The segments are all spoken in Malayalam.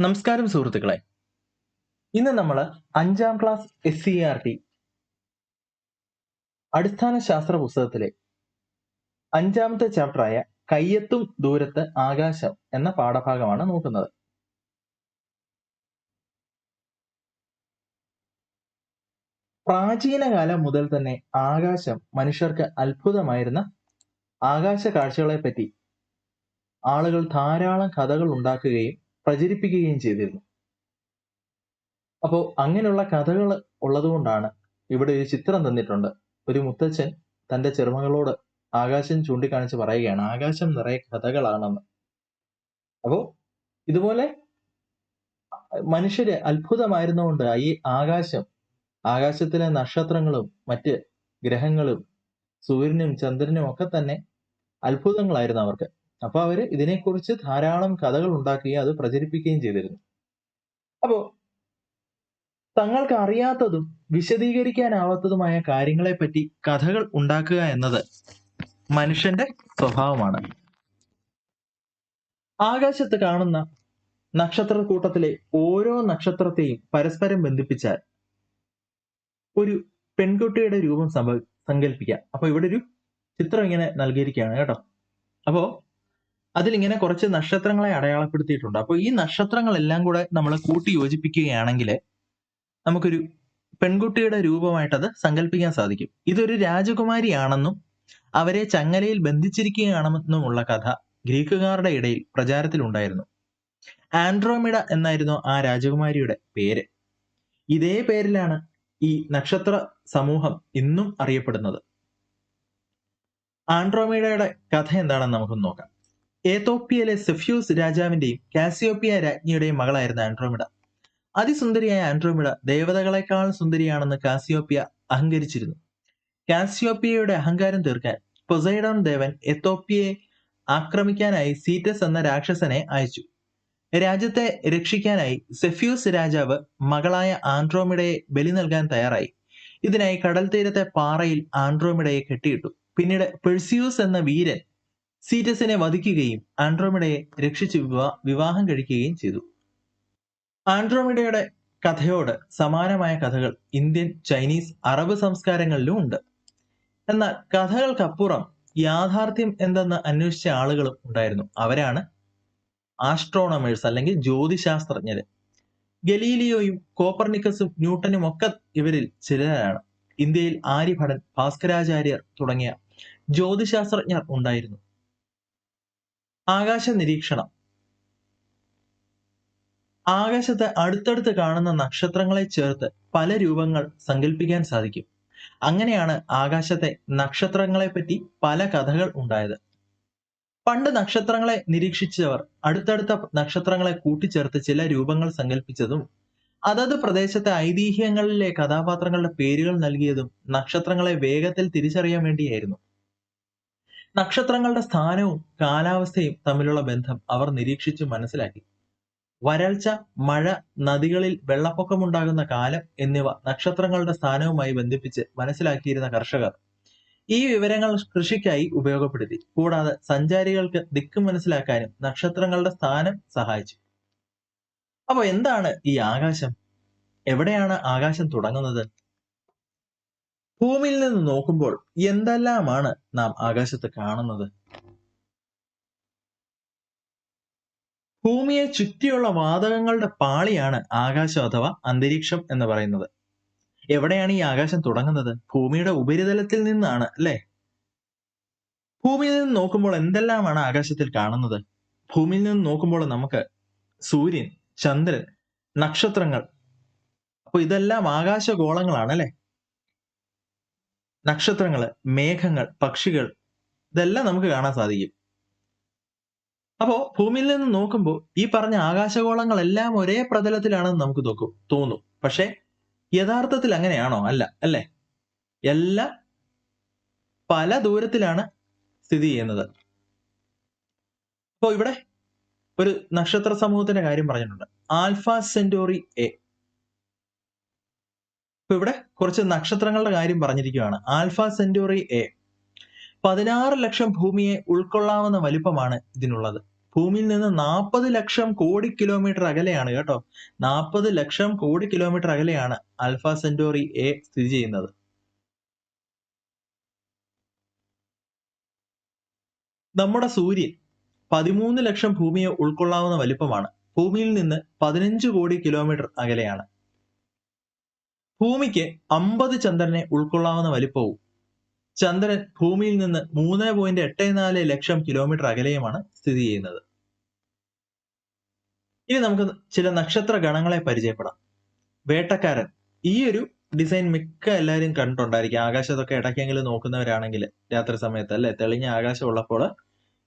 നമസ്കാരം സുഹൃത്തുക്കളെ. ഇന്ന് നമ്മൾ അഞ്ചാം class S C R T അടിസ്ഥാന ശാസ്ത്ര പുസ്തകത്തിലെ അഞ്ചാമത്തെ ചാപ്റ്ററായ കയ്യെത്തും ദൂരത്ത് ആകാശം എന്ന പാഠഭാഗമാണ് നോക്കുന്നത്. പ്രാചീന കാലം മുതൽ തന്നെ ആകാശം മനുഷ്യർക്ക് അത്ഭുതമായിരുന്ന ആകാശ കാഴ്ചകളെ പറ്റി ആളുകൾ ധാരാളം കഥകൾ ഉണ്ടാക്കുകയും പ്രചരിപ്പിക്കുകയും ചെയ്തിരുന്നു. അപ്പോൾ അങ്ങനെയുള്ള കഥകൾ ഉള്ളതുകൊണ്ടാണ് ഇവിടെ ഒരു ചിത്രം തന്നിട്ടുണ്ട്. ഒരു മുത്തച്ഛൻ തന്റെ ചെറുമകളോട് ആകാശം ചൂണ്ടിക്കാണിച്ച് പറയുകയാണ് ആകാശം നിറയെ കഥകളാണെന്ന്. അപ്പോ ഇതുപോലെ മനുഷ്യര് അത്ഭുതമായിരുന്നുകൊണ്ട് ഈ ആകാശം ആകാശത്തിലെ നക്ഷത്രങ്ങളും മറ്റ് ഗ്രഹങ്ങളും സൂര്യനും ചന്ദ്രനും ഒക്കെ തന്നെ അത്ഭുതങ്ങളായിരുന്നു അവർക്ക്. അപ്പൊ അവർ ഇതിനെക്കുറിച്ച് ധാരാളം കഥകൾ ഉണ്ടാക്കുകയും അത് പ്രചരിപ്പിക്കുകയും ചെയ്തിരുന്നു. അപ്പോ തങ്ങൾക്ക് അറിയാത്തതും വിശദീകരിക്കാനാവാത്തതുമായ കാര്യങ്ങളെ പറ്റി കഥകൾ ഉണ്ടാക്കുക എന്നത് മനുഷ്യന്റെ സ്വഭാവമാണ്. ആകാശത്ത് കാണുന്ന നക്ഷത്രക്കൂട്ടത്തിലെ ഓരോ നക്ഷത്രത്തെയും പരസ്പരം ബന്ധിപ്പിച്ചാൽ ഒരു പെൺകുട്ടിയുടെ രൂപം സംഭവ സങ്കല്പിക്കാം അപ്പൊ ഇവിടെ ഒരു ചിത്രം ഇങ്ങനെ നൽകിയിരിക്കുകയാണ് കേട്ടോ. അപ്പോ അതിലിങ്ങനെ കുറച്ച് നക്ഷത്രങ്ങളെ അടയാളപ്പെടുത്തിയിട്ടുണ്ട്. അപ്പോൾ ഈ നക്ഷത്രങ്ങളെല്ലാം കൂടെ നമ്മൾ കൂട്ടി യോജിപ്പിക്കുകയാണെങ്കിൽ നമുക്കൊരു പെൺകുട്ടിയുടെ രൂപമായിട്ടത് സങ്കല്പിക്കാൻ സാധിക്കും. ഇതൊരു രാജകുമാരിയാണെന്നും അവരെ ചങ്ങലയിൽ ബന്ധിച്ചിരിക്കുകയാണെന്നുമുള്ള കഥ ഗ്രീക്കുകാരുടെ ഇടയിൽ പ്രചാരത്തിലുണ്ടായിരുന്നു. ആൻഡ്രോമിഡ എന്നായിരുന്നു ആ രാജകുമാരിയുടെ പേര്. ഇതേ പേരിലാണ് ഈ നക്ഷത്ര സമൂഹം ഇന്നും അറിയപ്പെടുന്നത്. ആൻഡ്രോമിഡയുടെ കഥ എന്താണെന്ന് നമുക്കൊന്ന് നോക്കാം. ഏത്തോപ്യയിലെ സെഫ്യൂസ് രാജാവിന്റെയും കാസിയോപ്പിയ രാജ്ഞിയുടെയും മകളായിരുന്നു ആൻഡ്രോമിഡ. അതിസുന്ദരിയായ ആൻഡ്രോമിഡ ദേവതകളെക്കാൾ സുന്ദരിയാണെന്ന് കാസിയോപ്പിയ അഹങ്കരിച്ചിരുന്നു. കാസിയോപ്പിയയുടെ അഹങ്കാരം തീർക്കാൻ പൊസൈഡോൺ ദേവൻ എത്തോപ്യയെ ആക്രമിക്കാനായി സീറ്റസ് എന്ന രാക്ഷസനെ അയച്ചു. രാജ്യത്തെ രക്ഷിക്കാനായി സെഫ്യൂസ് രാജാവ് മകളായ ആൻഡ്രോമിഡയെ ബലി നൽകാൻ തയ്യാറായി. ഇതിനായി കടൽ തീരത്തെ പാറയിൽ ആൻഡ്രോമിഡയെ കെട്ടിയിട്ടു. പിന്നീട് പെഴ്സിയൂസ് എന്ന വീരൻ സീറ്റസിനെ വധിക്കുകയും ആൻഡ്രോമിഡയെ രക്ഷിച്ച് വിവാ വിവാഹം കഴിക്കുകയും ചെയ്തു. ആൻഡ്രോമിഡയുടെ കഥയോട് സമാനമായ കഥകൾ ഇന്ത്യൻ ചൈനീസ് അറബ് സംസ്കാരങ്ങളിലും ഉണ്ട്. എന്നാൽ കഥകൾക്കപ്പുറം യാഥാർത്ഥ്യം എന്തെന്ന് അന്വേഷിച്ച ആളുകളും ഉണ്ടായിരുന്നു. അവരാണ് ആസ്ട്രോണമേഴ്സ് അല്ലെങ്കിൽ ജ്യോതിശാസ്ത്രജ്ഞര്. ഗലീലിയോയും കോപ്പർനിക്കസും ന്യൂട്ടനും ഒക്കെ ഇവരിൽ ചിലരാണ്. ഇന്ത്യയിൽ ആര്യഭടൻ ഭാസ്കരാചാര്യർ തുടങ്ങിയ ജ്യോതിശാസ്ത്രജ്ഞർ ഉണ്ടായിരുന്നു. ആകാശ നിരീക്ഷണം ആകാശത്ത് അടുത്തടുത്ത് കാണുന്ന നക്ഷത്രങ്ങളെ ചേർത്ത് പല രൂപങ്ങൾ സങ്കല്പിക്കാൻ സാധിക്കും. അങ്ങനെയാണ് ആകാശത്തെ നക്ഷത്രങ്ങളെ പറ്റി പല കഥകൾ ഉണ്ടായത്. പണ്ട് നക്ഷത്രങ്ങളെ നിരീക്ഷിച്ചവർ അടുത്തടുത്ത നക്ഷത്രങ്ങളെ കൂട്ടിച്ചേർത്ത് ചില രൂപങ്ങൾ സങ്കല്പിച്ചതും അതത് പ്രദേശത്തെ ഐതിഹ്യങ്ങളിലെ കഥാപാത്രങ്ങളുടെ പേരുകൾ നൽകിയതും നക്ഷത്രങ്ങളെ വേഗത്തിൽ തിരിച്ചറിയാൻ വേണ്ടിയായിരുന്നു. നക്ഷത്രങ്ങളുടെ സ്ഥാനവും കാലാവസ്ഥയും തമ്മിലുള്ള ബന്ധം അവർ നിരീക്ഷിച്ചു മനസ്സിലാക്കി. വരൾച്ച മഴ നദികളിൽ വെള്ളപ്പൊക്കമുണ്ടാകുന്ന കാലം എന്നിവ നക്ഷത്രങ്ങളുടെ സ്ഥാനവുമായി ബന്ധിപ്പിച്ച് മനസ്സിലാക്കിയിരുന്ന കർഷകർ ഈ വിവരങ്ങൾ കൃഷിക്കായി ഉപയോഗപ്പെടുത്തി. കൂടാതെ സഞ്ചാരികൾക്ക് ദിക്ക് മനസ്സിലാക്കാനും നക്ഷത്രങ്ങളുടെ സ്ഥാനം സഹായിച്ചു. അപ്പോൾ എന്താണ് ഈ ആകാശം? എവിടെയാണ് ആകാശം തുടങ്ങുന്നത്? ഭൂമിയിൽ നിന്ന് നോക്കുമ്പോൾ എന്തെല്ലാമാണ് നാം ആകാശത്ത് കാണുന്നത്? ഭൂമിയെ ചുറ്റിയുള്ള വാതകങ്ങളുടെ പാളിയാണ് ആകാശം അഥവാ അന്തരീക്ഷം എന്ന് പറയുന്നത്. എവിടെയാണ് ഈ ആകാശം തുടങ്ങുന്നത്? ഭൂമിയുടെ ഉപരിതലത്തിൽ നിന്നാണ് അല്ലെ? ഭൂമിയിൽ നിന്ന് നോക്കുമ്പോൾ എന്തെല്ലാമാണ് ആകാശത്തിൽ കാണുന്നത്? ഭൂമിയിൽ നിന്ന് നോക്കുമ്പോൾ നമുക്ക് സൂര്യൻ ചന്ദ്രൻ നക്ഷത്രങ്ങൾ. അപ്പൊ ഇതെല്ലാം ആകാശഗോളങ്ങളാണ് അല്ലെ? നക്ഷത്രങ്ങൾ മേഘങ്ങൾ പക്ഷികൾ ഇതെല്ലാം നമുക്ക് കാണാൻ സാധിക്കും. അപ്പോ ഭൂമിയിൽ നിന്ന് നോക്കുമ്പോൾ ഈ പറഞ്ഞ ആകാശഗോളങ്ങളെല്ലാം ഒരേ പ്രതലത്തിലാണെന്ന് നമുക്ക് നോക്കും തോന്നും. പക്ഷെ യഥാർത്ഥത്തിൽ അങ്ങനെയാണോ? അല്ല അല്ലേ? എല്ലാം പല ദൂരത്തിലാണ് സ്ഥിതി ചെയ്യുന്നത്. അപ്പോൾ ഇവിടെ ഒരു നക്ഷത്ര സമൂഹത്തിന്റെ കാര്യം പറഞ്ഞിട്ടുണ്ട്. Alpha Centauri A. ഇപ്പൊ ഇവിടെ കുറച്ച് നക്ഷത്രങ്ങളുടെ കാര്യം പറഞ്ഞിരിക്കുകയാണ് ആൽഫ സെന്റോറി എ. പതിനാറ് ലക്ഷം ഭൂമിയെ ഉൾക്കൊള്ളാവുന്ന വലിപ്പമാണ് ഇതിനുള്ളത്. ഭൂമിയിൽ നിന്ന് നാൽപ്പത് ലക്ഷം കോടി കിലോമീറ്റർ അകലെയാണ് കേട്ടോ. നാൽപ്പത് ലക്ഷം കോടി കിലോമീറ്റർ അകലെയാണ് ആൽഫ സെന്റോറി എ സ്ഥിതി ചെയ്യുന്നത്. നമ്മുടെ സൂര്യൻ പതിമൂന്ന് ലക്ഷം ഭൂമിയെ ഉൾക്കൊള്ളാവുന്ന വലിപ്പമാണ്. ഭൂമിയിൽ നിന്ന് പതിനഞ്ച് കോടി കിലോമീറ്റർ അകലെയാണ്. ഭൂമിക്ക് അമ്പത് ചന്ദ്രനെ ഉൾക്കൊള്ളാവുന്ന വലിപ്പവും ചന്ദ്രൻ ഭൂമിയിൽ നിന്ന് മൂന്ന് പോയിന്റ് എട്ട് നാല് ലക്ഷം കിലോമീറ്റർ അകലെയുമാണ് സ്ഥിതി ചെയ്യുന്നത്. ഇനി നമുക്ക് ചില നക്ഷത്ര ഗണങ്ങളെ പരിചയപ്പെടാം. വേട്ടക്കാരൻ. ഈ ഒരു ഡിസൈൻ മിക്ക എല്ലാവരും കണ്ടിട്ടുണ്ടായിരിക്കും. ആകാശത്തൊക്കെ ഇടയ്ക്കെങ്കിലും നോക്കുന്നവരാണെങ്കിൽ രാത്രി സമയത്ത് അല്ലെ? തെളിഞ്ഞ ആകാശം ഉള്ളപ്പോൾ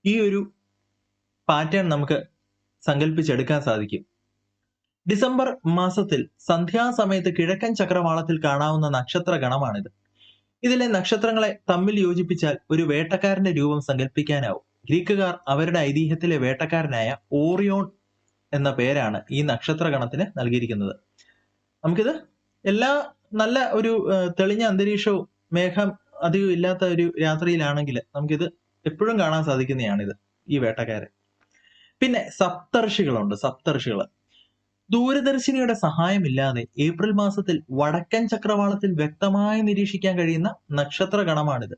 ഈ ഒരു പാറ്റേൺ നമുക്ക് സങ്കല്പിച്ചെടുക്കാൻ സാധിക്കും. ഡിസംബർ മാസത്തിൽ സന്ധ്യാസമയത്ത് കിഴക്കൻ ചക്രവാളത്തിൽ കാണാവുന്ന നക്ഷത്ര ഗണമാണിത് ഇതിലെ നക്ഷത്രങ്ങളെ തമ്മിൽ യോജിപ്പിച്ചാൽ ഒരു വേട്ടക്കാരന്റെ രൂപം സങ്കല്പിക്കാനാവും ഗ്രീക്കുകാർ അവരുടെ ഐതിഹ്യത്തിലെ വേട്ടക്കാരനായ ഓറിയോൺ എന്ന പേരാണ് ഈ നക്ഷത്ര ഗണത്തിന് നൽകിയിരിക്കുന്നത്. നമുക്കിത് എല്ലാ നല്ല ഒരു തെളിഞ്ഞ അന്തരീക്ഷവും മേഘം അധികം ഇല്ലാത്ത ഒരു രാത്രിയിലാണെങ്കിൽ നമുക്കിത് എപ്പോഴും കാണാൻ സാധിക്കുന്നതാണിത് ഈ വേട്ടക്കാരെ പിന്നെ സപ്തർഷികളുണ്ട്. സപ്തർഷികൾ ദൂരദർശിനിയുടെ സഹായമില്ലാതെ ഏപ്രിൽ മാസത്തിൽ വടക്കൻ ചക്രവാളത്തിൽ വ്യക്തമായി നിരീക്ഷിക്കാൻ കഴിയുന്ന നക്ഷത്രഗണമാണിത്.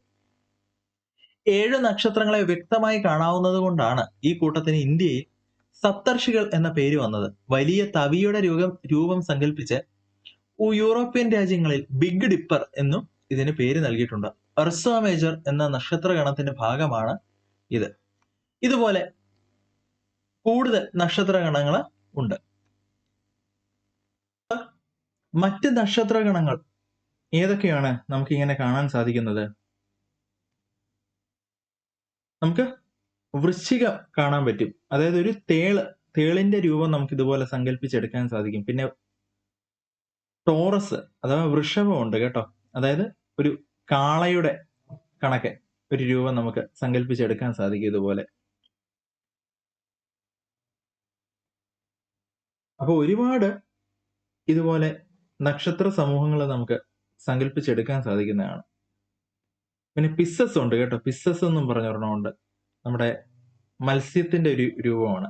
ഏഴ് നക്ഷത്രങ്ങളെ വ്യക്തമായി കാണാവുന്നത് കൊണ്ടാണ് ഈ കൂട്ടത്തിന് ഇന്ത്യയിൽ സപ്തർഷികൾ എന്ന പേര് വന്നത്. വലിയ തവിയുടെ രൂപം രൂപം സങ്കല്പിച്ച് യൂറോപ്യൻ രാജ്യങ്ങളിൽ ബിഗ് ഡിപ്പർ എന്നും ഇതിന് പേര് നൽകിയിട്ടുണ്ട്. അർസ മേജർ എന്ന നക്ഷത്രഗണത്തിന്റെ ഭാഗമാണ് ഇത്. ഇതുപോലെ കൂടുതൽ നക്ഷത്രഗണങ്ങൾ ഉണ്ട്. മറ്റ് നക്ഷത്ര ഗണങ്ങൾ ഏതൊക്കെയാണ് നമുക്ക് ഇങ്ങനെ കാണാൻ സാധിക്കുന്നത്? നമുക്ക് വൃശ്ചികം കാണാൻ പറ്റും. അതായത് ഒരു തേൾ തേളിന്റെ രൂപം നമുക്ക് ഇതുപോലെ സങ്കല്പിച്ചെടുക്കാൻ സാധിക്കും. പിന്നെ ടോറസ് അഥവാ വൃഷഭം ഉണ്ട് കേട്ടോ. അതായത് ഒരു കാളയുടെ കണക്ക് ഒരു രൂപം നമുക്ക് സങ്കല്പിച്ചെടുക്കാൻ സാധിക്കും ഇതുപോലെ. അപ്പൊ ഒരുപാട് ഇതുപോലെ നക്ഷത്ര സമൂഹങ്ങളെ നമുക്ക് സങ്കല്പിച്ചെടുക്കാൻ സാധിക്കുന്നതാണ്. പിന്നെ പിസ്സസ് ഉണ്ട് കേട്ടോ. പിസ്സസ് എന്നും പറഞ്ഞൊരെണ്ണമുണ്ട്. നമ്മുടെ മത്സ്യത്തിന്റെ ഒരു രൂപമാണ്.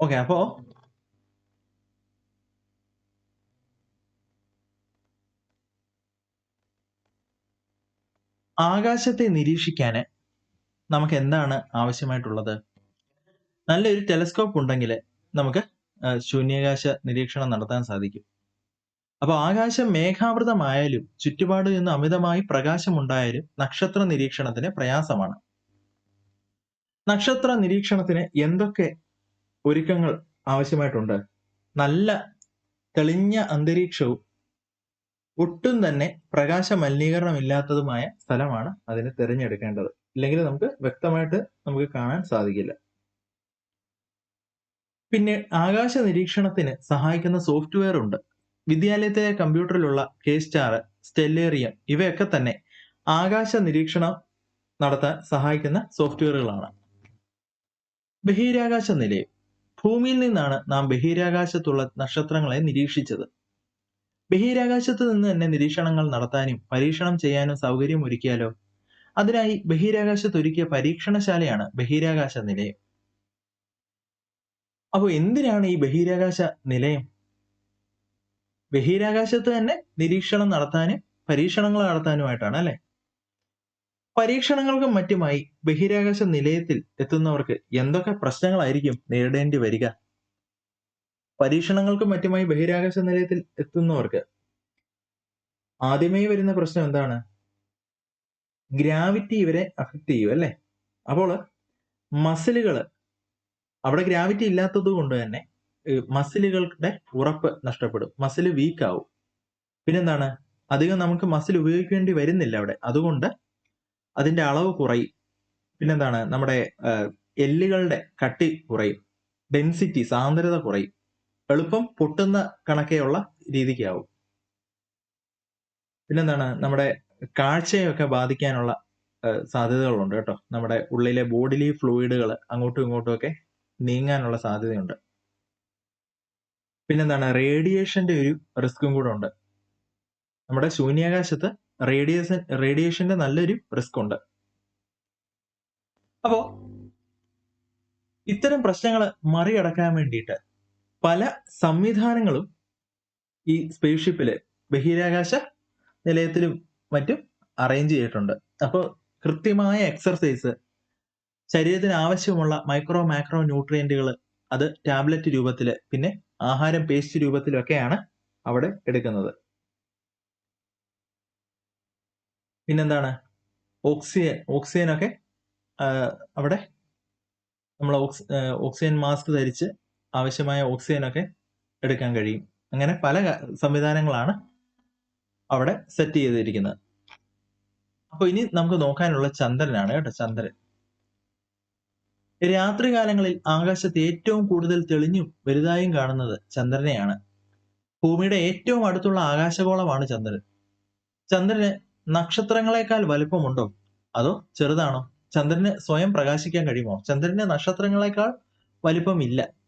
ഓക്കെ അപ്പോ ആകാശത്തെ നിരീക്ഷിക്കാൻ നമുക്ക് എന്താണ് ആവശ്യമായിട്ടുള്ളത്? നല്ലൊരു ടെലസ്കോപ്പ് ഉണ്ടെങ്കിൽ നമുക്ക് ശൂന്യാകാശ നിരീക്ഷണം നടത്താൻ സാധിക്കും. അപ്പോൾ ആകാശം മേഘാവൃതമായാലും ചുറ്റുപാട് നിന്ന് അമിതമായി പ്രകാശമുണ്ടായാലും നക്ഷത്ര നിരീക്ഷണത്തിന് പ്രയാസമാണ്. നക്ഷത്ര നിരീക്ഷണത്തിന് എന്തൊക്കെ ഒരുക്കങ്ങൾ ആവശ്യമായിട്ടുണ്ട്? നല്ല തെളിഞ്ഞ അന്തരീക്ഷവും ഒട്ടും തന്നെ പ്രകാശ മലിനീകരണമില്ലാത്തതുമായ സ്ഥലമാണ് അതിന് തിരഞ്ഞെടുക്കേണ്ടത്. ഇല്ലെങ്കിൽ നമുക്ക് വ്യക്തമായിട്ട് നമുക്ക് കാണാൻ സാധിക്കില്ല. പിന്നെ ആകാശ നിരീക്ഷണത്തിന് സഹായിക്കുന്ന സോഫ്റ്റ്വെയർ ഉണ്ട്. വിദ്യാലയത്തിലെ കമ്പ്യൂട്ടറിലുള്ള കെ സ്റ്റാർ സ്റ്റെല്ലേറിയം ഇവയൊക്കെ തന്നെ ആകാശ നിരീക്ഷണം നടത്താൻ സഹായിക്കുന്ന സോഫ്റ്റ്വെയറുകളാണ്. ബഹിരാകാശ നിലയം. ഭൂമിയിൽ നിന്നാണ് നാം ബഹിരാകാശത്തുള്ള നക്ഷത്രങ്ങളെ നിരീക്ഷിച്ചത്. ബഹിരാകാശത്ത് നിന്ന് തന്നെ നിരീക്ഷണങ്ങൾ നടത്താനും പരീക്ഷണം ചെയ്യാനും സൗകര്യം ഒരുക്കിയാലോ? അതിനായി ബഹിരാകാശത്ത് ഒരുക്കിയ പരീക്ഷണശാലയാണ് ബഹിരാകാശ നിലയം. അപ്പോൾ എന്തിനാണ് ഈ ബഹിരാകാശ നിലയം? ബഹിരാകാശത്ത് തന്നെ നിരീക്ഷണം നടത്താനും പരീക്ഷണങ്ങൾ നടത്താനുമായിട്ടാണ് അല്ലെ? പരീക്ഷണങ്ങൾക്കും മറ്റുമായി ബഹിരാകാശ നിലയത്തിൽ എത്തുന്നവർക്ക് എന്തൊക്കെ പ്രശ്നങ്ങളായിരിക്കും നേരിടേണ്ടി വരിക? പരീക്ഷണങ്ങൾക്കും മറ്റുമായി ബഹിരാകാശ നിലയത്തിൽ എത്തുന്നവർക്ക് ആദ്യമേ വരുന്ന പ്രശ്നം എന്താണ്? ഗ്രാവിറ്റി ഇവരെ അഫക്റ്റ് ചെയ്യും അല്ലെ? അപ്പോൾ മസിലുകൾ അവിടെ ഗ്രാവിറ്റി ഇല്ലാത്തത് കൊണ്ട് തന്നെ മസിലുകളുടെ ഉറപ്പ് നഷ്ടപ്പെടും മസിൽ വീക്ക് ആവും. പിന്നെന്താണ്? അധികം നമുക്ക് മസിൽ ഉപയോഗിക്കേണ്ടി വരുന്നില്ല അവിടെ. അതുകൊണ്ട് അതിന്റെ അളവ് കുറയും. പിന്നെന്താണ്? നമ്മുടെ എല്ലുകളുടെ കട്ടി കുറയും. ഡെൻസിറ്റി സാന്ദ്രത കുറയും. എളുപ്പം പൊട്ടുന്ന കണക്കെയുള്ള രീതിക്കാവും. പിന്നെന്താണ്? നമ്മുടെ കാഴ്ചയൊക്കെ ബാധിക്കാനുള്ള സാധ്യതകളുണ്ട് കേട്ടോ. നമ്മുടെ ഉള്ളിലെ ബോഡിലി ഫ്ലൂയിഡുകൾ അങ്ങോട്ടും ഇങ്ങോട്ടും ഒക്കെ നീങ്ങാനുള്ള സാധ്യതയുണ്ട്. പിന്നെന്താണ്? റേഡിയേഷന്റെ ഒരു റിസ്കും കൂടെ ഉണ്ട്. നമ്മുടെ ശൂന്യാകാശത്ത് റേഡിയേഷൻ റേഡിയേഷന്റെ നല്ലൊരു റിസ്ക് ഉണ്ട്. അപ്പോ ഇത്തരം പ്രശ്നങ്ങൾ മറികടക്കാൻ വേണ്ടിയിട്ട് പല സംവിധാനങ്ങളും ഈ സ്പേസ് ഷിപ്പിൽ ബഹിരാകാശ നിലയത്തിലും മറ്റും അറേഞ്ച് ചെയ്തിട്ടുണ്ട്. അപ്പോൾ കൃത്യമായ എക്സർസൈസ് ശരീരത്തിന് ആവശ്യമുള്ള മൈക്രോ മാക്രോ ന്യൂട്രിയന്റുകൾ അത് ടാബ്ലറ്റ് രൂപത്തിൽ പിന്നെ ആഹാരം പേസ്റ്റ് രൂപത്തിലൊക്കെയാണ് അവിടെ എടുക്കുന്നത്. പിന്നെന്താണ്? ഓക്സിജൻ ഓക്സിജനൊക്കെ അവിടെ നമ്മൾ ഓക്സിജൻ മാസ്ക് ധരിച്ച് ആവശ്യമായ ഓക്സിജൻ ഒക്കെ എടുക്കാൻ കഴിയും. അങ്ങനെ പല സംവിധാനങ്ങളാണ് അവിടെ സെറ്റ് ചെയ്തിരിക്കുന്നത്. അപ്പൊ ഇനി നമുക്ക് നോക്കാനുള്ള ചന്ദ്രനാണ് കേട്ടോ ചന്ദ്രൻ. രാത്രികാലങ്ങളിൽ ആകാശത്ത് ഏറ്റവും കൂടുതൽ തെളിഞ്ഞും വലുതായും കാണുന്നത് ചന്ദ്രനെയാണ്. ഭൂമിയുടെ ഏറ്റവും അടുത്തുള്ള ആകാശഗോളമാണ് ചന്ദ്രൻ. ചന്ദ്രന് നക്ഷത്രങ്ങളെക്കാൾ വലുപ്പമുണ്ടോ? അതോ ചെറുതാണോ? ചന്ദ്രന് സ്വയം പ്രകാശിക്കാൻ കഴിയുമോ? ചന്ദ്രന് നക്ഷത്രങ്ങളെക്കാൾ വലിപ്പമില്ല.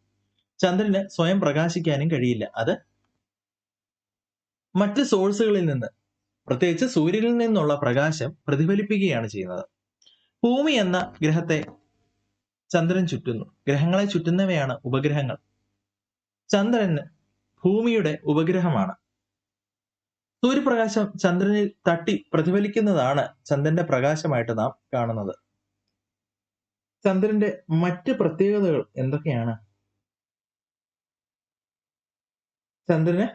ചന്ദ്രന് സ്വയം പ്രകാശിക്കാനും കഴിയില്ല. അത് മറ്റ് സോഴ്സുകളിൽ നിന്ന് പ്രത്യേകിച്ച് സൂര്യനിൽ നിന്നുള്ള പ്രകാശം പ്രതിഫലിപ്പിക്കുകയാണ് ചെയ്യുന്നത്. ഭൂമി എന്ന ഗ്രഹത്തെ ചന്ദ്രൻ ചുറ്റുന്നു. ഗ്രഹങ്ങളെ ചുറ്റുന്നവയാണ് ഉപഗ്രഹങ്ങൾ. ചന്ദ്രന് ഭൂമിയുടെ ഉപഗ്രഹമാണ്. സൂര്യപ്രകാശം ചന്ദ്രനിൽ തട്ടി പ്രതിഫലിക്കുന്നതാണ് ചന്ദ്രന്റെ പ്രകാശമായിട്ട് നാം കാണുന്നത്. ചന്ദ്രന്റെ മറ്റ് പ്രത്യേകതകൾ എന്തൊക്കെയാണ്? ചന്ദ്രന്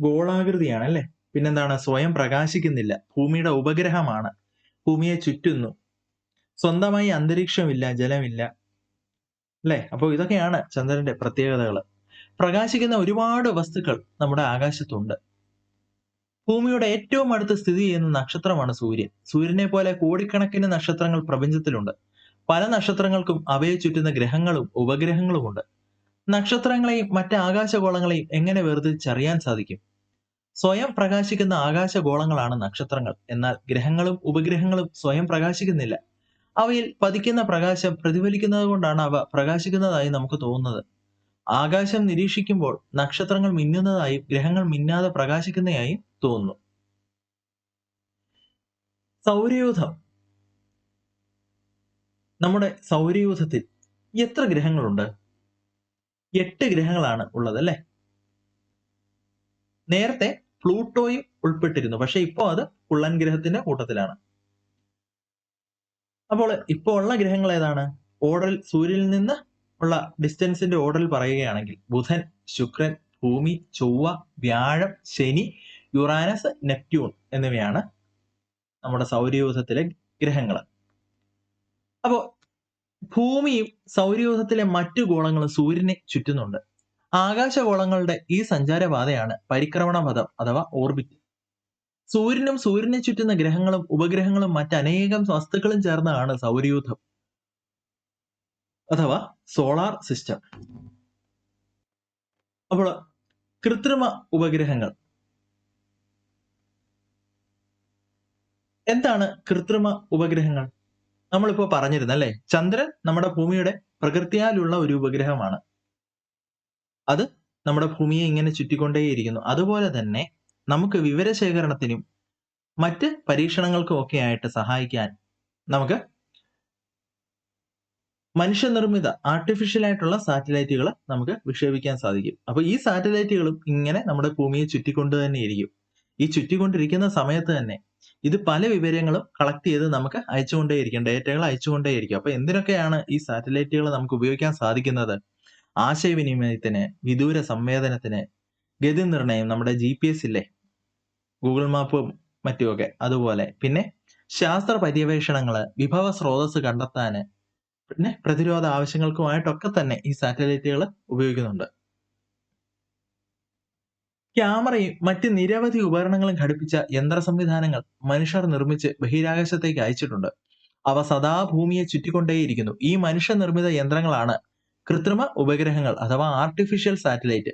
ഗോളാകൃതിയാണ് അല്ലെ പിന്നെന്താണ്? സ്വയം പ്രകാശിക്കുന്നില്ല. ഭൂമിയുടെ ഉപഗ്രഹമാണ്. ഭൂമിയെ ചുറ്റുന്നു. സ്വന്തമായി അന്തരീക്ഷമില്ല ജലമില്ല. അല്ലെ? അപ്പോൾ ഇതൊക്കെയാണ് ചന്ദ്രന്റെ പ്രത്യേകതകൾ പ്രകാശിക്കുന്ന ഒരുപാട് വസ്തുക്കൾ നമ്മുടെ ആകാശത്തുണ്ട്. ഭൂമിയുടെ ഏറ്റവും അടുത്ത് സ്ഥിതി ചെയ്യുന്ന നക്ഷത്രമാണ് സൂര്യൻ. സൂര്യനെ പോലെ കോടിക്കണക്കിന് നക്ഷത്രങ്ങൾ പ്രപഞ്ചത്തിലുണ്ട്. പല നക്ഷത്രങ്ങൾക്കും അവയെ ചുറ്റുന്ന ഗ്രഹങ്ങളും ഉപഗ്രഹങ്ങളുമുണ്ട്. നക്ഷത്രങ്ങളെയും മറ്റ് ആകാശഗോളങ്ങളെയും എങ്ങനെ വേർതിരിച്ചറിയാൻ സാധിക്കും? സ്വയം പ്രകാശിക്കുന്ന ആകാശഗോളങ്ങളാണ് നക്ഷത്രങ്ങൾ. എന്നാൽ ഗ്രഹങ്ങളും ഉപഗ്രഹങ്ങളും സ്വയം പ്രകാശിക്കുന്നില്ല. അവയിൽ പതിക്കുന്ന പ്രകാശം പ്രതിഫലിക്കുന്നത് കൊണ്ടാണ് അവ പ്രകാശിക്കുന്നതായി നമുക്ക് തോന്നുന്നത്. ആകാശം നിരീക്ഷിക്കുമ്പോൾ നക്ഷത്രങ്ങൾ മിന്നുന്നതായും ഗ്രഹങ്ങൾ മിന്നാതെ പ്രകാശിക്കുന്നതായും തോന്നുന്നു. സൗരയൂഥം. നമ്മുടെ സൗരയൂഥത്തിൽ എത്ര ഗ്രഹങ്ങളുണ്ട്? എട്ട് ഗ്രഹങ്ങളാണ് ഉള്ളത് അല്ലെ? നേരത്തെ പ്ലൂട്ടോയും ഉൾപ്പെട്ടിരുന്നു. പക്ഷെ ഇപ്പോൾ അത് കുള്ളൻ ഗ്രഹത്തിന്റെ കൂട്ടത്തിലാണ്. അപ്പോൾ ഇപ്പോൾ ഉള്ള ഗ്രഹങ്ങൾ ഏതാണ്? ഓർഡർ സൂര്യനിൽ നിന്ന് ഉള്ള ഡിസ്റ്റൻസിന്റെ ഓർഡറിൽ പറയുകയാണെങ്കിൽ ബുധൻ ശുക്രൻ ഭൂമി ചൊവ്വ വ്യാഴം ശനി യുറാനസ് നെപ്റ്റ്യൂൺ എന്നിവയാണ് നമ്മുടെ സൗരയൂഥത്തിലെ ഗ്രഹങ്ങൾ. അപ്പോൾ ഭൂമിയും സൗരയൂഥത്തിലെ മറ്റു ഗോളങ്ങളും സൂര്യനെ ചുറ്റുന്നുണ്ട്. ആകാശഗോളങ്ങളുടെ ഈ സഞ്ചാരപാതയാണ് പരിക്രമണ പദം അഥവാ ഓർബിറ്റ് സൂര്യനും സൂര്യനെ ചുറ്റുന്ന ഗ്രഹങ്ങളും ഉപഗ്രഹങ്ങളും മറ്റനേകം വസ്തുക്കളും ചേർന്നതാണ് സൗരയൂഥം. അഥവാ സോളാർ സിസ്റ്റം അപ്പോൾ കൃത്രിമ ഉപഗ്രഹങ്ങൾ. എന്താണ് കൃത്രിമ ഉപഗ്രഹങ്ങൾ? നമ്മളിപ്പോ പറഞ്ഞിരുന്നു അല്ലെ ചന്ദ്രൻ നമ്മുടെ ഭൂമിയുടെ പ്രകൃതിയാലുള്ള ഒരു ഉപഗ്രഹമാണ്. അത് നമ്മുടെ ഭൂമിയെ ഇങ്ങനെ ചുറ്റിക്കൊണ്ടേയിരിക്കുന്നു. അതുപോലെ തന്നെ നമുക്ക് വിവരശേഖരണത്തിനും മറ്റ് പരീക്ഷണങ്ങൾക്കും ഒക്കെ ആയിട്ട് സഹായിക്കാൻ നമുക്ക് മനുഷ്യനിർമ്മിത ആർട്ടിഫിഷ്യൽ ആയിട്ടുള്ള സാറ്റലൈറ്റുകൾ നമുക്ക് വിക്ഷേപിക്കാൻ സാധിക്കും. അപ്പൊ ഈ സാറ്റലൈറ്റുകളും ഇങ്ങനെ നമ്മുടെ ഭൂമിയെ ചുറ്റിക്കൊണ്ട് തന്നെ ഇരിക്കും. ഈ ചുറ്റിക്കൊണ്ടിരിക്കുന്ന സമയത്ത് തന്നെ ഇത് പല വിവരങ്ങളും കളക്ട് ചെയ്ത് നമുക്ക് അയച്ചുകൊണ്ടേയിരിക്കും ഡേറ്റകൾ അയച്ചുകൊണ്ടേയിരിക്കും അപ്പൊ എന്തിനൊക്കെയാണ് ഈ സാറ്റലൈറ്റുകൾ നമുക്ക് ഉപയോഗിക്കാൻ സാധിക്കുന്നത്? ആശയവിനിമയത്തിന് വിദൂര സംവേദനത്തിന് ഗതി നിർണയം നമ്മുടെ ജി പി എസ് ഇല്ലേ? ഗൂഗിൾ മാപ്പും മറ്റുമൊക്കെ. അതുപോലെ പിന്നെ ശാസ്ത്ര പര്യവേഷണങ്ങൾ വിഭവ സ്രോതസ് കണ്ടെത്താന് പിന്നെ പ്രതിരോധ ആവശ്യങ്ങൾക്കുമായിട്ടൊക്കെ തന്നെ ഈ സാറ്റലൈറ്റുകൾ ഉപയോഗിക്കുന്നുണ്ട്. ക്യാമറയും മറ്റ് നിരവധി ഉപകരണങ്ങളും ഘടിപ്പിച്ച യന്ത്ര സംവിധാനങ്ങൾ മനുഷ്യർ നിർമ്മിച്ച് ബഹിരാകാശത്തേക്ക് അയച്ചിട്ടുണ്ട്. അവ സദാ ഭൂമിയെ ചുറ്റിക്കൊണ്ടേയിരിക്കുന്നു. ഈ മനുഷ്യ നിർമ്മിത യന്ത്രങ്ങളാണ് കൃത്രിമ ഉപഗ്രഹങ്ങൾ അഥവാ ആർട്ടിഫിഷ്യൽ സാറ്റലൈറ്റ്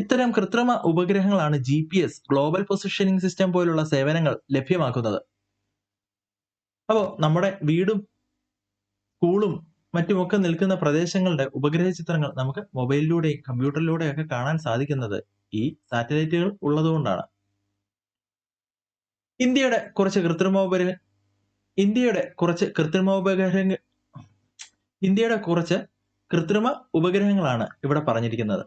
ഇത്തരം കൃത്രിമ ഉപഗ്രഹങ്ങളാണ് G P S global positioning system പോലുള്ള സേവനങ്ങൾ ലഭ്യമാക്കുന്നത്. അപ്പോൾ നമ്മുടെ വീടും സ്കൂളും മറ്റുമൊക്കെ നിൽക്കുന്ന പ്രദേശങ്ങളുടെ ഉപഗ്രഹ ചിത്രങ്ങൾ നമുക്ക് മൊബൈലിലൂടെയും കമ്പ്യൂട്ടറിലൂടെയും ഒക്കെ കാണാൻ സാധിക്കുന്നത് ഈ സാറ്റലൈറ്റുകൾ ഉള്ളതുകൊണ്ടാണ്. ഇന്ത്യയുടെ കുറച്ച് കൃത്രിമോപഗ്രഹ ഇന്ത്യയുടെ കുറച്ച് കൃത്രിമോപഗ്രഹ ഇന്ത്യയുടെ കുറച്ച് കൃത്രിമ ഉപഗ്രഹങ്ങളാണ് ഇവിടെ പറഞ്ഞിരിക്കുന്നത്.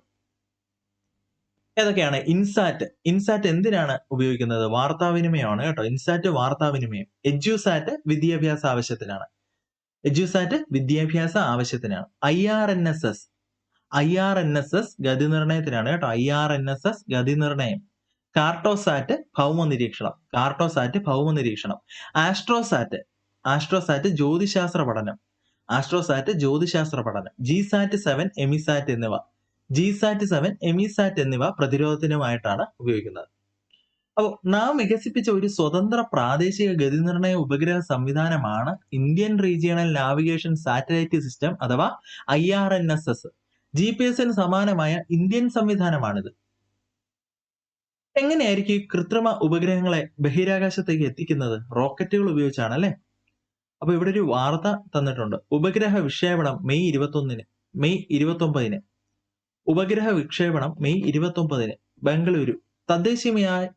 ഏതൊക്കെയാണ്? ഇൻസാറ്റ്. ഇൻസാറ്റ് എന്തിനാണ് ഉപയോഗിക്കുന്നത്? വാർത്താവിനിമയമാണ് കേട്ടോ. ഇൻസാറ്റ് വാർത്താവിനിമയം. എജ്യുസാറ്റ് വിദ്യാഭ്യാസ ആവശ്യത്തിനാണ്. എജ്യുസാറ്റ് വിദ്യാഭ്യാസ ആവശ്യത്തിനാണ്. I R N S S. I R N S S ഗതി നിർണയത്തിനാണ് കേട്ടോ. I R N S S ഗതി നിർണയം കാർട്ടോസാറ്റ് ഭൗമ നിരീക്ഷണം കാർട്ടോസാറ്റ് ഭൗമ നിരീക്ഷണം ആസ്ട്രോസാറ്റ്. ആസ്ട്രോസാറ്റ് ജ്യോതിശാസ്ത്ര പഠനം. ആസ്ട്രോസാറ്റ് ജ്യോതിശാസ്ത്ര പഠനം. ജിസാറ്റ് സെവൻ എമിസാറ്റ് എന്നിവ. ജിസാറ്റ് സെവൻ എമിസാറ്റ് എന്നിവ പ്രതിരോധത്തിനുമായിട്ടാണ് ഉപയോഗിക്കുന്നത്. അപ്പോൾ നാം വികസിപ്പിച്ച ഒരു സ്വതന്ത്ര പ്രാദേശിക ഗതി നിർണയ ഉപഗ്രഹ സംവിധാനമാണ് Indian regional navigation satellite system അഥവാ I R N S S. G P എസിന് സമാനമായ ഇന്ത്യൻ സംവിധാനമാണിത്. എങ്ങനെയായിരിക്കും കൃത്രിമ ഉപഗ്രഹങ്ങളെ ബഹിരാകാശത്തേക്ക് എത്തിക്കുന്നത്? റോക്കറ്റുകൾ ഉപയോഗിച്ചാണ് അല്ലെ? അപ്പൊ ഇവിടെ ഒരു വാർത്ത തന്നിട്ടുണ്ട്. ഉപഗ്രഹ വിക്ഷേപണം മെയ് ഇരുപത്തൊന്നിന് മെയ് ഇരുപത്തി ഒമ്പതിന് ഉപഗ്രഹ വിക്ഷേപണം മെയ് ഇരുപത്തി ഒമ്പതിന് ബംഗളൂരു. തദ്ദേശീയമായ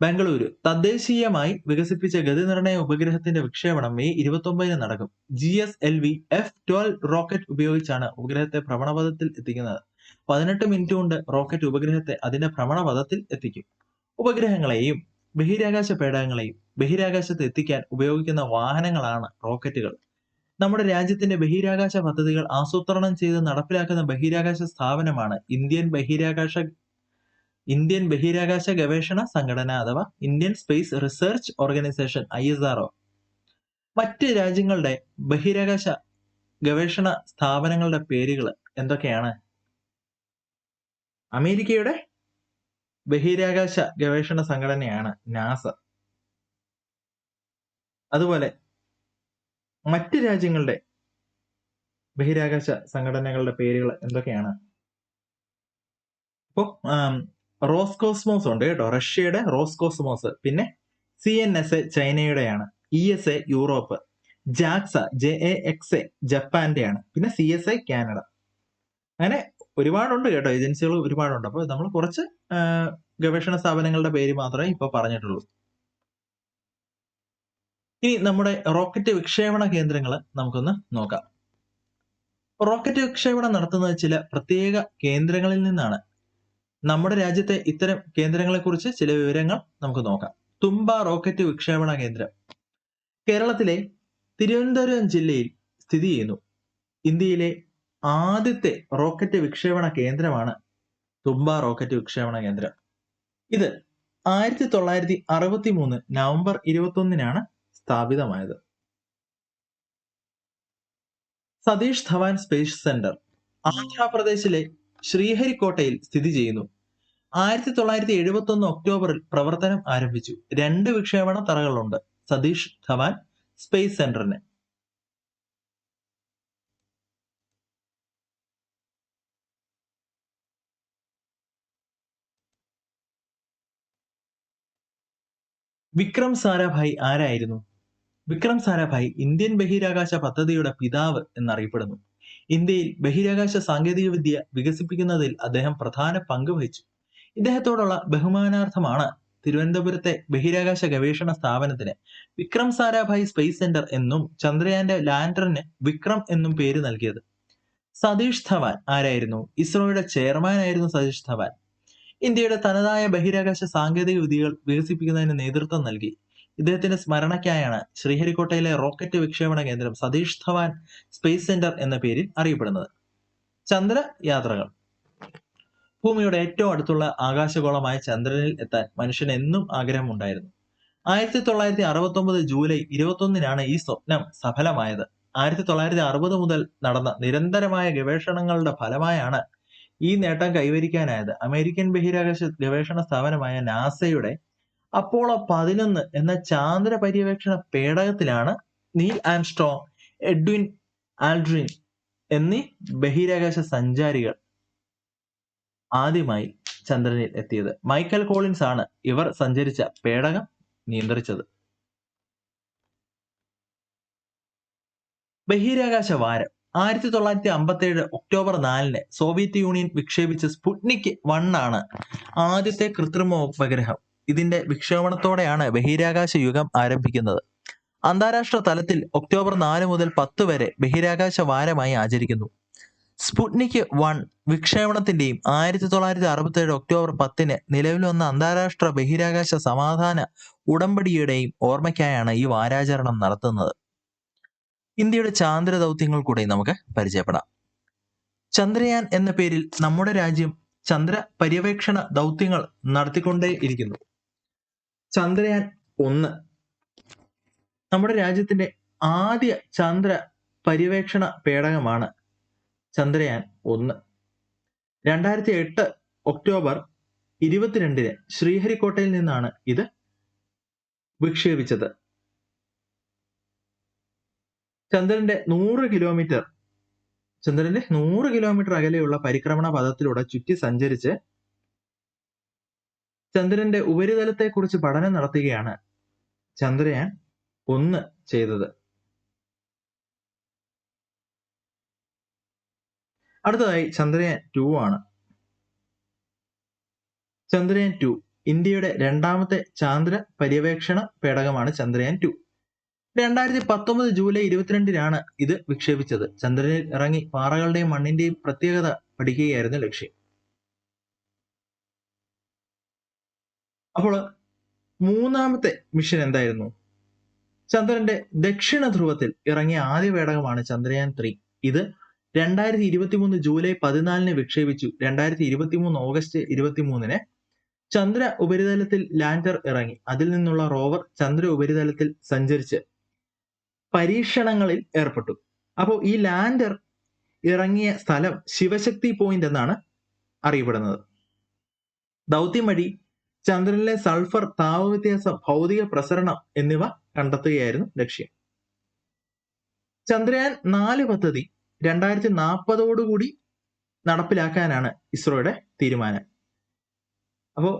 ബംഗളൂരു തദ്ദേശീയമായി വികസിപ്പിച്ച ഗതിനിർണയ ഉപഗ്രഹത്തിന്റെ വിക്ഷേപണം മെയ് ഇരുപത്തി ഒമ്പതിന് നടക്കും. G S L V F twelve rocket ഉപയോഗിച്ചാണ് ഉപഗ്രഹത്തെ ഭ്രമണപഥത്തിൽ എത്തിക്കുന്നത്. പതിനെട്ട് മിനിറ്റ് കൊണ്ട് റോക്കറ്റ് ഉപഗ്രഹത്തെ അതിന്റെ ഭ്രമണപഥത്തിൽ എത്തിക്കും. ഉപഗ്രഹങ്ങളെയും ബഹിരാകാശ പേടകങ്ങളെയും ബഹിരാകാശത്ത് എത്തിക്കാൻ ഉപയോഗിക്കുന്ന വാഹനങ്ങളാണ് റോക്കറ്റുകൾ നമ്മുടെ രാജ്യത്തിന്റെ ബഹിരാകാശ പദ്ധതികൾ ആസൂത്രണം ചെയ്ത് നടപ്പിലാക്കുന്ന ബഹിരാകാശ സ്ഥാപനമാണ് ഇന്ത്യൻ ബഹിരാകാശ ഇന്ത്യൻ ബഹിരാകാശ ഗവേഷണ സംഘടന അഥവാ Indian space research organisation I S R മറ്റ് രാജ്യങ്ങളുടെ ബഹിരാകാശ ഗവേഷണ സ്ഥാപനങ്ങളുടെ പേരുകൾ എന്തൊക്കെയാണ്? അമേരിക്കയുടെ ബഹിരാകാശ ഗവേഷണ സംഘടനയാണ് നാസ. അതുപോലെ മറ്റ് രാജ്യങ്ങളുടെ ബഹിരാകാശ സംഘടനകളുടെ പേരുകൾ എന്തൊക്കെയാണ്? ഇപ്പോ റോസ്കോസ്മോസ് ഉണ്ട് കേട്ടോ. റഷ്യയുടെ റോസ്കോസ്മോസ്. പിന്നെ C N S A ചൈനയുടെയാണ്. E S A Europe. JAXA J A X A ജപ്പാന്റെയാണ്. പിന്നെ സി എസ് എ കാനഡ. അങ്ങനെ ഒരുപാടുണ്ട് കേട്ടോ. ഏജൻസികൾ ഒരുപാടുണ്ട്. അപ്പോൾ നമ്മൾ കുറച്ച് ഗവേഷണ സ്ഥാപനങ്ങളുടെ പേര് മാത്രമേ ഇപ്പൊ പറഞ്ഞിട്ടുള്ളൂ. ഇനി നമ്മുടെ റോക്കറ്റ് വിക്ഷേപണ കേന്ദ്രങ്ങൾ നമുക്കൊന്ന് നോക്കാം. റോക്കറ്റ് വിക്ഷേപണം നടത്തുന്നത് ചില പ്രത്യേക കേന്ദ്രങ്ങളിൽ നിന്നാണ്. നമ്മുടെ രാജ്യത്തെ ഇത്തരം കേന്ദ്രങ്ങളെക്കുറിച്ച് ചില വിവരങ്ങൾ നമുക്ക് നോക്കാം. തുമ്പ റോക്കറ്റ് വിക്ഷേപണ കേന്ദ്രം. കേരളത്തിലെ തിരുവനന്തപുരം ജില്ലയിൽ സ്ഥിതി ചെയ്യുന്നു. ഇന്ത്യയിലെ ആദ്യത്തെ റോക്കറ്റ് വിക്ഷേപണ കേന്ദ്രമാണ് തുമ്പ റോക്കറ്റ് വിക്ഷേപണ കേന്ദ്രം. ഇത് ആയിരത്തി തൊള്ളായിരത്തി അറുപത്തി മൂന്ന് നവംബർ ഇരുപത്തി ഒന്നിനാണ് സ്ഥാപിതമായത്. സതീഷ് ധവാൻ സ്പേസ് സെന്റർ ആന്ധ്രാപ്രദേശിലെ ശ്രീഹരിക്കോട്ടയിൽ സ്ഥിതി ചെയ്യുന്നു. ആയിരത്തി തൊള്ളായിരത്തി എഴുപത്തി ഒന്ന് ഒക്ടോബറിൽ പ്രവർത്തനം ആരംഭിച്ചു. രണ്ട് വിക്ഷേപണ തറകളുണ്ട്. സതീഷ് ധവാൻ സ്പേസ് സെന്ററിന്. വിക്രം സാരാഭായ് ആരായിരുന്നു? വിക്രം സാരാഭായ് ഇന്ത്യൻ ബഹിരാകാശ പദ്ധതിയുടെ പിതാവ് എന്നറിയപ്പെടുന്നു. ഇന്ത്യയിൽ ബഹിരാകാശ സാങ്കേതിക വിദ്യ വികസിപ്പിക്കുന്നതിൽ അദ്ദേഹം പ്രധാന പങ്ക് വഹിച്ചു. ഇദ്ദേഹത്തോടുള്ള ബഹുമാനാർത്ഥമാണ് തിരുവനന്തപുരത്തെ ബഹിരാകാശ ഗവേഷണ സ്ഥാപനത്തിന് വിക്രം സാരാഭായ് സ്പേസ് സെന്റർ എന്നും ചന്ദ്രയാന്റെ ലാൻഡറിന് വിക്രം എന്നും പേര് നൽകിയത്. സതീഷ് ധവാൻ ആരായിരുന്നു? ഇസ്രോയുടെ ചെയർമാൻ ആയിരുന്നു സതീഷ് ധവാൻ. ഇന്ത്യയുടെ തനതായ ബഹിരാകാശ സാങ്കേതിക വിദ്യകൾ വികസിപ്പിക്കുന്നതിന് നേതൃത്വം നൽകി. ഇദ്ദേഹത്തിന്റെ സ്മരണയ്ക്കായാണ് ശ്രീഹരിക്കോട്ടയിലെ റോക്കറ്റ് വിക്ഷേപണ കേന്ദ്രം സതീഷ് ധവാൻ സ്പേസ് സെന്റർ എന്ന പേരിൽ അറിയപ്പെടുന്നത്. ചന്ദ്ര യാത്രകൾ. ഭൂമിയുടെ ഏറ്റവും അടുത്തുള്ള ആകാശഗോളമായ ചന്ദ്രനിൽ എത്താൻ മനുഷ്യന് എന്നും ആഗ്രഹമുണ്ടായിരുന്നു. ആയിരത്തി തൊള്ളായിരത്തി അറുപത്തി ഒമ്പത് ജൂലൈ ഇരുപത്തൊന്നിനാണ് ഈ സ്വപ്നം സഫലമായത്. ആയിരത്തി തൊള്ളായിരത്തി അറുപത് മുതൽ നടന്ന നിരന്തരമായ ഗവേഷണങ്ങളുടെ ഫലമായാണ് ഈ നേട്ടം കൈവരിക്കാനായത്. അമേരിക്കൻ ബഹിരാകാശ ഗവേഷണ സ്ഥാപനമായ നാസയുടെ അപ്പോളോ പതിനൊന്ന് എന്ന ചാന്ദ്ര പര്യവേക്ഷണ പേടകത്തിലാണ് നീൽ ആംസ്ട്രോങ് എഡ്വിൻ ആൽഡ്രിൻ എന്നീ ബഹിരാകാശ സഞ്ചാരികൾ ആദ്യമായി ചന്ദ്രനിൽ എത്തിയത്. മൈക്കൽ കോളിൻസ് ആണ് ഇവർ സഞ്ചരിച്ച പേടകം നിയന്ത്രിച്ചത്. ബഹിരാകാശ വാരം ആയിരത്തി തൊള്ളായിരത്തി അമ്പത്തി ഏഴ് ഒക്ടോബർ നാലിന് സോവിയറ്റ് യൂണിയൻ വിക്ഷേപിച്ച സ്പുട്നിക് വൺ ആണ് ആദ്യത്തെ കൃത്രിമ ഉപഗ്രഹം ഇതിന്റെ വിക്ഷേപണത്തോടെയാണ് ബഹിരാകാശ യുഗം ആരംഭിക്കുന്നത്. അന്താരാഷ്ട്ര തലത്തിൽ ഒക്ടോബർ നാല് മുതൽ പത്ത് വരെ ബഹിരാകാശ വാരമായി ആചരിക്കുന്നു. സ്പുട്നിക് വൺ വിക്ഷേപണത്തിന്റെയും ആയിരത്തി തൊള്ളായിരത്തി അറുപത്തി ഏഴ് ഒക്ടോബർ പത്തിന് നിലവിൽ വന്ന അന്താരാഷ്ട്ര ബഹിരാകാശ സമാധാന ഉടമ്പടിയുടെയും ഓർമ്മയ്ക്കായാണ് ഈ വാരാചരണം നടത്തുന്നത്. ഇന്ത്യയുടെ ചാന്ദ്ര ദൗത്യങ്ങൾ കൂടെ നമുക്ക് പരിചയപ്പെടാം. ചന്ദ്രയാൻ എന്ന പേരിൽ നമ്മുടെ രാജ്യം ചന്ദ്ര പര്യവേക്ഷണ ദൗത്യങ്ങൾ നടത്തിക്കൊണ്ടേ ഇരിക്കുന്നു ചന്ദ്രയാൻ ഒന്ന്. നമ്മുടെ രാജ്യത്തിന്റെ ആദ്യ ചന്ദ്ര പര്യവേക്ഷണ പേടകമാണ് ചന്ദ്രയാൻ ഒന്ന്. രണ്ടായിരത്തി എട്ട് ഒക്ടോബർ ഇരുപത്തിരണ്ടിന് ശ്രീഹരിക്കോട്ടയിൽ നിന്നാണ് ഇത് വിക്ഷേപിച്ചത്. ചന്ദ്രന്റെ നൂറ് കിലോമീറ്റർ ചന്ദ്രന്റെ നൂറ് കിലോമീറ്റർ അകലെയുള്ള പരിക്രമണ പഥത്തിലൂടെ ചുറ്റി സഞ്ചരിച്ച് ചന്ദ്രന്റെ ഉപരിതലത്തെക്കുറിച്ച് പഠനം നടത്തുകയാണ് ചന്ദ്രയാൻ ഒന്ന് ചെയ്തത്. അടുത്തതായി ചന്ദ്രയാൻ ടു ആണ്. ചന്ദ്രയാൻ ടു ഇന്ത്യയുടെ രണ്ടാമത്തെ ചാന്ദ്ര പര്യവേക്ഷണ പേടകമാണ് ചന്ദ്രയാൻ ടു രണ്ടായിരത്തി പത്തൊമ്പത് ജൂലൈ ഇരുപത്തിരണ്ടിനാണ് ഇത് വിക്ഷേപിച്ചത്. ചന്ദ്രനിൽ ഇറങ്ങി പാറകളുടെയും മണ്ണിന്റെയും പ്രത്യേകത പഠിക്കുകയായിരുന്നു ലക്ഷ്യം. അപ്പോൾ മൂന്നാമത്തെ മിഷൻ എന്തായിരുന്നു? ചന്ദ്രന്റെ ദക്ഷിണ ധ്രുവത്തിൽ ഇറങ്ങിയ ആദ്യ പേടകമാണ് ചന്ദ്രയാൻ ത്രീ ഇത് രണ്ടായിരത്തി ഇരുപത്തി മൂന്ന് ജൂലൈ പതിനാലിന് വിക്ഷേപിച്ചു. രണ്ടായിരത്തി ഇരുപത്തി മൂന്ന് ഓഗസ്റ്റ് ഇരുപത്തി മൂന്നിന് ചന്ദ്ര ഉപരിതലത്തിൽ ലാൻഡർ ഇറങ്ങി. അതിൽ നിന്നുള്ള റോവർ ചന്ദ്ര ഉപരിതലത്തിൽ സഞ്ചരിച്ച് പരീക്ഷണങ്ങളിൽ ഏർപ്പെട്ടു. അപ്പോൾ ഈ ലാൻഡർ ഇറങ്ങിയ സ്ഥലം ശിവശക്തി പോയിന്റ് എന്നാണ് അറിയപ്പെടുന്നത്. ദൗത്യം വഴി ചന്ദ്രനിലെ സൾഫർ താപവ്യത്യാസ ഭൗതിക പ്രസരണം എന്നിവ കണ്ടെത്തുകയായിരുന്നു ലക്ഷ്യം. ചന്ദ്രയാൻ നാല് പദ്ധതി രണ്ടായിരത്തി നാൽപ്പതോടുകൂടി നടപ്പിലാക്കാനാണ് ഇസ്രോയുടെ തീരുമാനം. അപ്പോൾ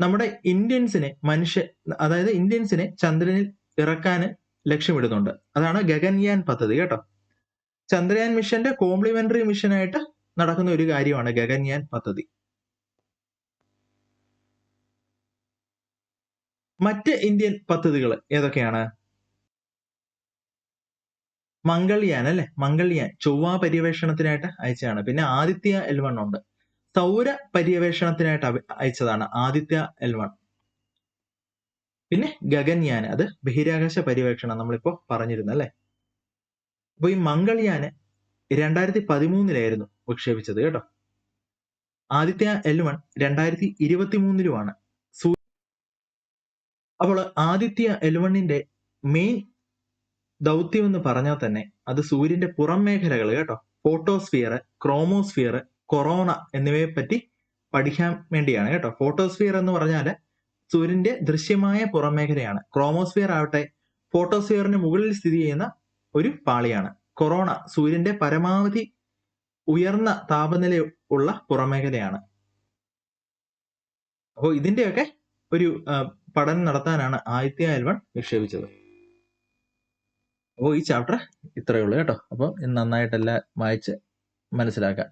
നമ്മുടെ ഇന്ത്യൻസിനെ മനുഷ്യ അതായത് ഇന്ത്യൻസിനെ ചന്ദ്രനിൽ ഇറക്കാൻ ലക്ഷ്യമിടുന്നുണ്ട്. അതാണ് ഗഗൻയാൻ പദ്ധതി കേട്ടോ. ചന്ദ്രയാൻ മിഷന്റെ കോംപ്ലിമെന്ററി മിഷനായിട്ട് നടക്കുന്ന ഒരു കാര്യമാണ് ഗഗൻയാൻ പദ്ധതി. മറ്റ് ഇന്ത്യൻ പദ്ധതികൾ ഏതൊക്കെയാണ്? മംഗൾയാൻ അല്ലെ? മംഗൾയാൻ. ചൊവ്വ പര്യവേഷണത്തിനായിട്ട് അയച്ചതാണ്. പിന്നെ ആദിത്യ എൽ വൺ ഉണ്ട്. സൗര പര്യവേഷണത്തിനായിട്ട് അയച്ചതാണ് ആദിത്യ എൽ വൺ. പിന്നെ ഗഗൻയാൻ. അത് ബഹിരാകാശ പര്യവേക്ഷണം നമ്മളിപ്പോ പറഞ്ഞിരുന്നു അല്ലെ? അപ്പൊ ഈ മംഗൾയാന് രണ്ടായിരത്തി പതിമൂന്നിലായിരുന്നു വിക്ഷേപിച്ചത് കേട്ടോ. ആദിത്യ എൽ വൺ രണ്ടായിരത്തി ഇരുപത്തി മൂന്നിലുമാണ് അപ്പോൾ ആദിത്യ എലവണ്ണിന്റെ മെയിൻ ദൗത്യം എന്ന് പറഞ്ഞാൽ തന്നെ അത് സൂര്യന്റെ പുറം മേഖലകൾ കേട്ടോ. ഫോട്ടോസ്ഫിയർ ക്രോമോസ്ഫിയർ കൊറോണ എന്നിവയെ പറ്റി പഠിക്കാൻ വേണ്ടിയാണ് കേട്ടോ. ഫോട്ടോസ്ഫിയർ എന്ന് പറഞ്ഞാൽ സൂര്യന്റെ ദൃശ്യമായ പുറം മേഖലയാണ്. ക്രോമോസ്ഫിയർ ആവട്ടെ ഫോട്ടോസ്ഫിയറിന് മുകളിൽ സ്ഥിതി ചെയ്യുന്ന ഒരു പാളിയാണ്. കൊറോണ സൂര്യന്റെ പരമാവധി ഉയർന്ന താപനില ഉള്ള പുറമേഖലയാണ് അപ്പോൾ ഇതിന്റെയൊക്കെ ഒരു പഠനം നടത്താനാണ് ആദിത്യ അയൽവൺ വൺ വിക്ഷേപിച്ചത് അപ്പോൾ ഈ ചാപ്റ്റർ ഇത്രയേ ഉള്ളൂ കേട്ടോ. അപ്പോൾ നന്നായിട്ടെല്ലാം വായിച്ച് മനസ്സിലാക്കാം